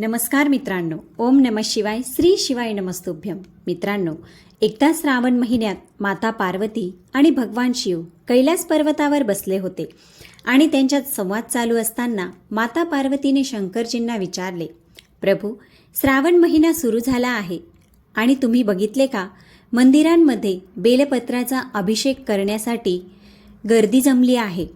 नमस्कार मित्रांनो. ओम नम शिवाय श्री शिवाय नमस्तुभ्यम. मित्रांनो एकदा श्रावण महिन्यात माता पार्वती आणि भगवान शिव कैलास पर्वतावर बसले होते आणि त्यांच्यात संवाद चालू असताना माता पार्वतीने शंकरजींना विचारले प्रभू श्रावण महिना सुरू झाला आहे आणि तुम्ही बघितले का? मंदिरांमध्ये बेलपत्राचा अभिषेक करण्यासाठी गर्दी जमली आहे.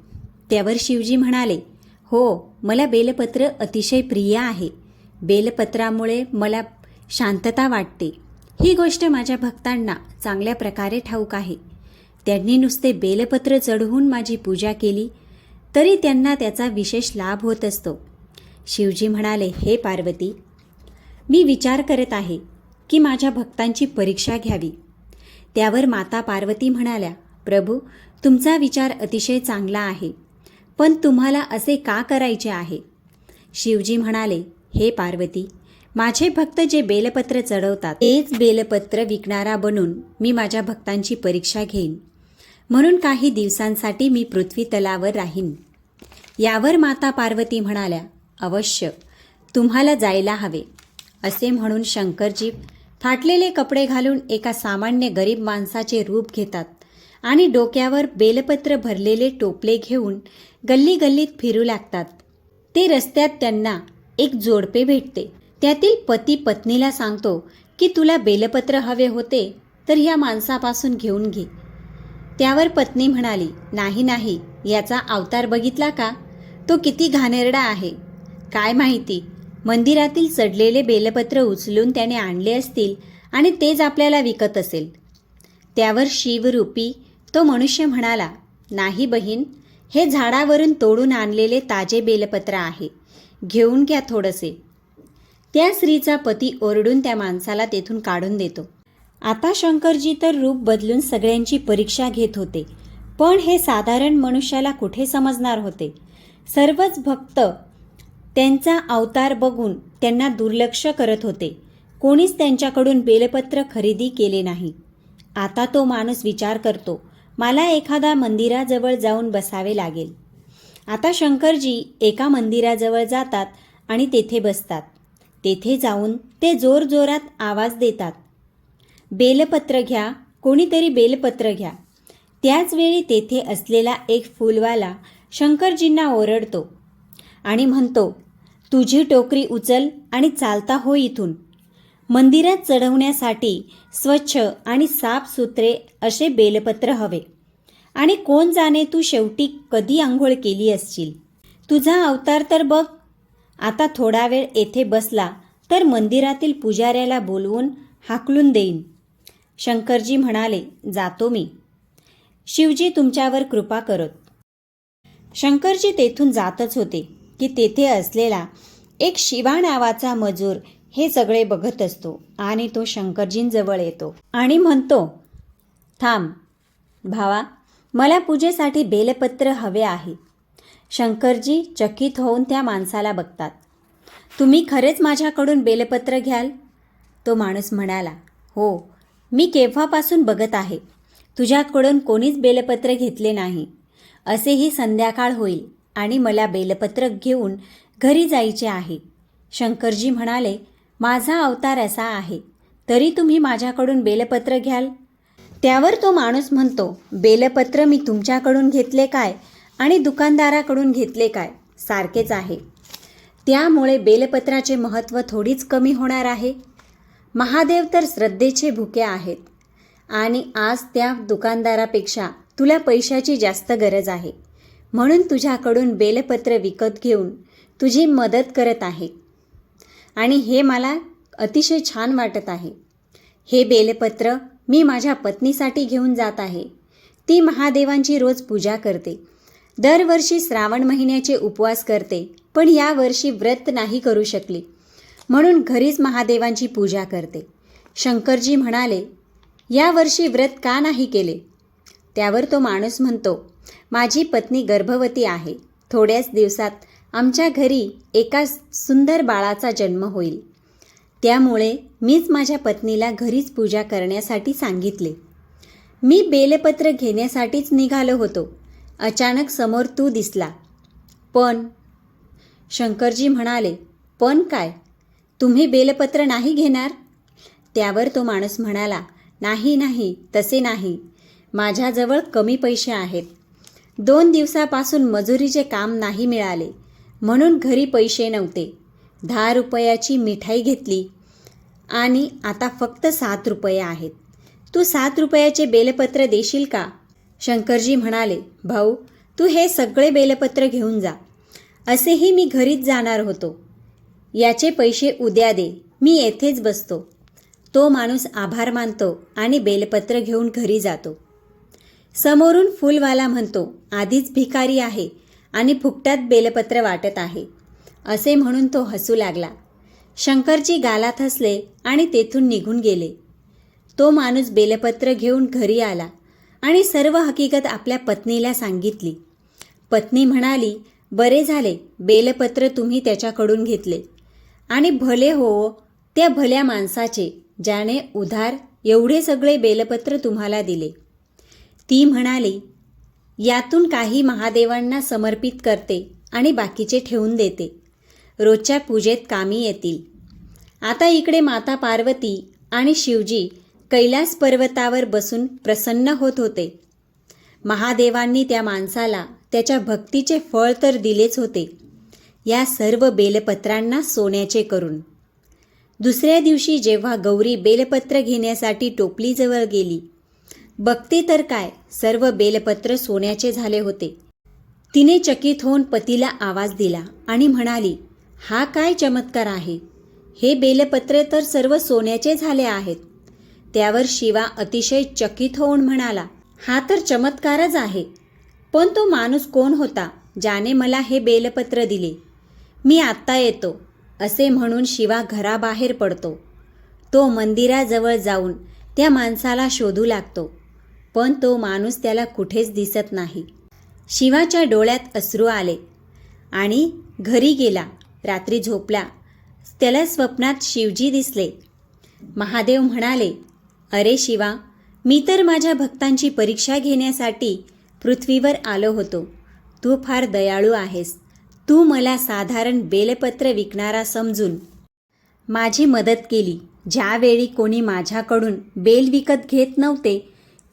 त्यावर शिवजी म्हणाले हो मला बेलपत्र अतिशय प्रिय आहे. बेलपत्रामुळे मला शांतता वाटते. ही गोष्ट माझ्या भक्तांना चांगल्या प्रकारे ठाऊक आहे. त्यांनी नुसते बेलपत्र चढवून माझी पूजा केली तरी त्यांना त्याचा विशेष लाभ होत असतो. शिवजी म्हणाले हे पार्वती मी विचार करत आहे की माझ्या भक्तांची परीक्षा घ्यावी. त्यावर माता पार्वती म्हणाल्या प्रभू तुमचा विचार अतिशय चांगला आहे पण तुम्हाला असे का करायचे आहे? शिवजी म्हणाले हे पार्वती माझे भक्त जे बेलपत्र चढवतात तेच बेलपत्र विकणारा बनून मी माझ्या भक्तांची परीक्षा घेईन. म्हणून काही दिवसांसाठी मी पृथ्वी तलावर राहीन. यावर माता पार्वती म्हणाल्या अवश्य तुम्हाला जायला हवे. असे म्हणून शंकरजी फाटलेले कपडे घालून एका सामान्य गरीब माणसाचे रूप घेतात आणि डोक्यावर बेलपत्र भरलेले टोपले घेऊन गल्ली गल्लीत फिरू लागतात. ते रस्त्यात त्यांना एक जोडपे भेटते. त्यातील पती पत्नीला सांगतो की तुला बेलपत्र हवे होते तर ह्या माणसापासून घेऊन घे. त्यावर पत्नी म्हणाली नाही नाही याचा अवतार बघितला का? तो किती घाणेरडा आहे. काय माहिती मंदिरातील चढलेले बेलपत्र उचलून त्याने आणले असतील आणि तेच आपल्याला विकत असेल. त्यावर शिवरूपी तो मनुष्य म्हणाला नाही बहीण हे झाडावरून तोडून आणलेले ताजे बेलपत्र आहे. घेऊन घ्या थोडसे. त्या स्त्रीचा पती ओरडून त्या माणसाला तेथून काढून देतो. आता शंकरजी तर रूप बदलून सगळ्यांची परीक्षा घेत होते. पण हे साधारण मनुष्याला कुठे समजणार होते? सर्वच भक्त त्यांचा अवतार बघून त्यांना दुर्लक्ष करत होते. कोणीच त्यांच्याकडून बेलपत्र खरेदी केले नाही. आता तो माणूस विचार करतो मला एखादा मंदिराजवळ जाऊन बसावे लागेल. आता शंकरजी एका मंदिराजवळ जातात आणि तेथे बसतात. तेथे जाऊन ते जोरजोरात आवाज देतात. बेलपत्र घ्या कोणीतरी बेलपत्र घ्या. त्याचवेळी तेथे असलेला एक फुलवाला शंकरजींना ओरडतो आणि म्हणतो तुझी टोकरी उचल आणि चालता हो इथून. मंदिरात चढवण्यासाठी स्वच्छ आणि साफसुथरे असे बेलपत्र हवे. आणि कोण जाणे तू शेवटी कधी आंघोळ केली असशील? तुझा अवतार तर बघ. आता थोडा वेळ येथे बसला तर मंदिरातील पुजाऱ्याला बोलवून हाकलून देईन. शंकरजी म्हणाले जातो मी. शिवजी तुमच्यावर कृपा करत. शंकरजी तेथून जातच होते की तेथे असलेला एक शिवा नावाचा मजूर हे सगळे बघत असतो आणि तो शंकरजींजवळ येतो आणि म्हणतो थांब भावा मला पूजेसाठी बेलपत्र हवे आहे. शंकरजी चकित होऊन त्या माणसाला बघतात. तुम्ही खरेच माझ्याकडून बेलपत्र घ्याल? तो माणूस म्हणाला हो मी केव्हापासून बघत आहे? तुझ्याकडून कोणीच बेलपत्र घेतले नाही. असेही संध्याकाळ होईल आणि मला बेलपत्र घेऊन घरी जायचे आहे. शंकरजी म्हणाले माझा अवतार असा आहे. तरी तुम्ही माझ्याकडून बेलपत्र घ्याल? त्यावर तो माणूस म्हणतो बेलपत्र मी तुमच्याकडून घेतले काय आणि दुकानदाराकडून घेतले काय? सारखेच आहे. त्यामुळे बेलपत्राचे महत्त्व थोडीच कमी होणार आहे. महादेव तर श्रद्धेचे भुके आहेत. आणि आज त्या दुकानदारापेक्षा तुला पैशाची जास्त गरज आहे. म्हणून तुझ्याकडून बेलपत्र विकत घेऊन तुझी मदत करत आहे. आणि हे मला अतिशय छान वाटत आहे. हे बेलपत्र मी माझ्या पत्नीसाठी घेऊन जात आहे. ती महादेवांची रोज पूजा करते. दरवर्षी श्रावण महिन्याचे उपवास करते पण यावर्षी व्रत नाही करू शकली. म्हणून घरीच महादेवांची पूजा करते. शंकरजी म्हणाले यावर्षी व्रत का नाही केले? त्यावर तो माणूस म्हणतो माझी पत्नी गर्भवती आहे. थोड्याच दिवसात आमच्या घरी एका सुंदर बाळाचा जन्म होईल. त्यामुळे मीच माझ्या पत्नीला घरीच पूजा करण्यासाठी सांगितले. मी बेलपत्र घेण्यासाठीच निघालो होतो. अचानक समोर तू दिसला. पण? शंकरजी म्हणाले पण काय? तुम्ही बेलपत्र नाही घेणार? त्यावर तो माणूस म्हणाला नाही नाही तसे नाही. माझ्याजवळ कमी पैसे आहेत. दोन दिवसापासून मजुरीचे काम नाही मिळाले. म्हणून घरी पैसे नव्हते. दहा रुपयाची मिठाई घेतली. आणि आता फक्त सात रुपये आहेत. तू सात रुपयाचे बेलपत्र देशील का? शंकरजी म्हणाले भाऊ तू हे सगळे बेलपत्र घेऊन जा. असेही मी घरीच जाणार होतो. याचे पैसे उद्या दे. मी येथेच बसतो. तो माणूस आभार मानतो आणि बेलपत्र घेऊन घरी जातो. समोरून फुलवाला म्हणतो आधीच भिकारी आहे आणि फुकटात बेलपत्र वाटत आहे. असे म्हणून तो हसू लागला. शंकरजी गालात हसले आणि तेथून निघून गेले. तो माणूस बेलपत्र घेऊन घरी आला आणि सर्व हकीकत आपल्या पत्नीला सांगितली. पत्नी म्हणाली बरे झाले बेलपत्र तुम्ही त्याच्याकडून घेतले. आणि भले हो त्या भल्या माणसाचे ज्याने उधार एवढे सगळे बेलपत्र तुम्हाला दिले. ती म्हणाली यातून काही महादेवांना समर्पित करते आणि बाकीचे ठेवून देते. रोजच्या पूजेत कामी येतील. आता इकडे माता पार्वती आणि शिवजी कैलास पर्वतावर बसून प्रसन्न होत होते. महादेवांनी त्या माणसाला त्याच्या भक्तीचे फळ तर दिलेच होते. या सर्व बेलपत्रांना सोन्याचे करून. दुसऱ्या दिवशी जेव्हा गौरी बेलपत्र घेण्यासाठी टोपलीजवळ गेली बघते तर काय सर्व बेलपत्र सोन्याचे झाले होते. तिने चकित होऊन पतीला आवाज दिला आणि म्हणाली हा काय चमत्कार आहे? हे बेलपत्रे तर सर्व सोन्याचे झाले आहेत. त्यावर शिवा अतिशय चकित होऊन म्हणाला हा तर चमत्कारच आहे. पण तो माणूस कोण होता ज्याने मला हे बेलपत्र दिले? मी आत्ता येतो असे म्हणून शिवा घराबाहेर पडतो. तो मंदिराजवळ जाऊन त्या माणसाला शोधू लागतो पण तो माणूस त्याला कुठेच दिसत नाही. शिवाच्या डोळ्यात अश्रू आले आणि घरी गेला. रात्री झोपला. त्याला स्वप्नात शिवजी दिसले. महादेव म्हणाले अरे शिवा मी तर माझ्या भक्तांची परीक्षा घेण्यासाठी पृथ्वीवर आलो होतो. तू फार दयाळू आहेस. तू मला साधारण बेलपत्र विकणारा समजून. माझी मदत केली. ज्यावेळी कोणी माझ्याकडून बेल विकत घेत नव्हते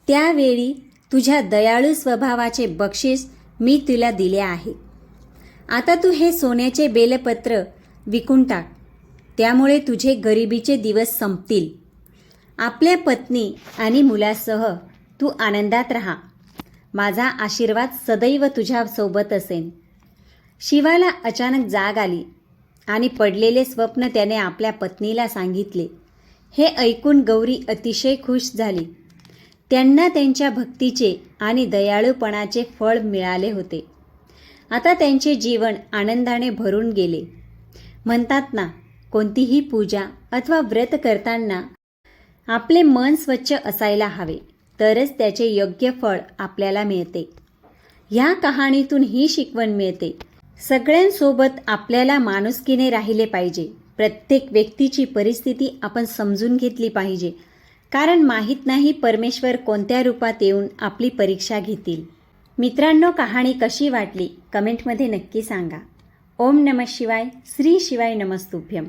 त्यावेळी तुझ्या दयाळू स्वभावाचे बक्षीस मी तुला दिले आहे. आता तू हे सोन्याचे बेलपत्र विकून टाक. त्यामुळे तुझे गरिबीचे दिवस संपतील. आपल्या पत्नी आणि मुलासह तू आनंदात राहा. माझा आशीर्वाद सदैव तुझ्यासोबत असेन. शिवाला अचानक जाग आली आणि पडलेले स्वप्न त्याने आपल्या पत्नीला सांगितले. हे ऐकून गौरी अतिशय खुश झाली. त्यांना त्यांच्या भक्तीचे आणि दयाळूपणाचे फळ मिळाले होते. आता त्यांचे जीवन आनंदाने भरून गेले. म्हणतात ना कोणतीही पूजा अथवा व्रत करताना आपले मन स्वच्छ असायला हवे तरच त्याचे योग्य फळ आपल्याला मिळते. ह्या कहाणीतून ही शिकवण मिळते. सगळ्यांसोबत आपल्याला माणुसकीने राहिले पाहिजे. प्रत्येक व्यक्तीची परिस्थिती आपण समजून घेतली पाहिजे. कारण माहीत नाही परमेश्वर कोणत्या रूपात येऊन आपली परीक्षा घेतील. मित्रांनो कहाणी कशी वाटली? कमेंटमध्ये नक्की सांगा. ओम नम शिवाय श्री शिवाय नमस्तुभ्यम.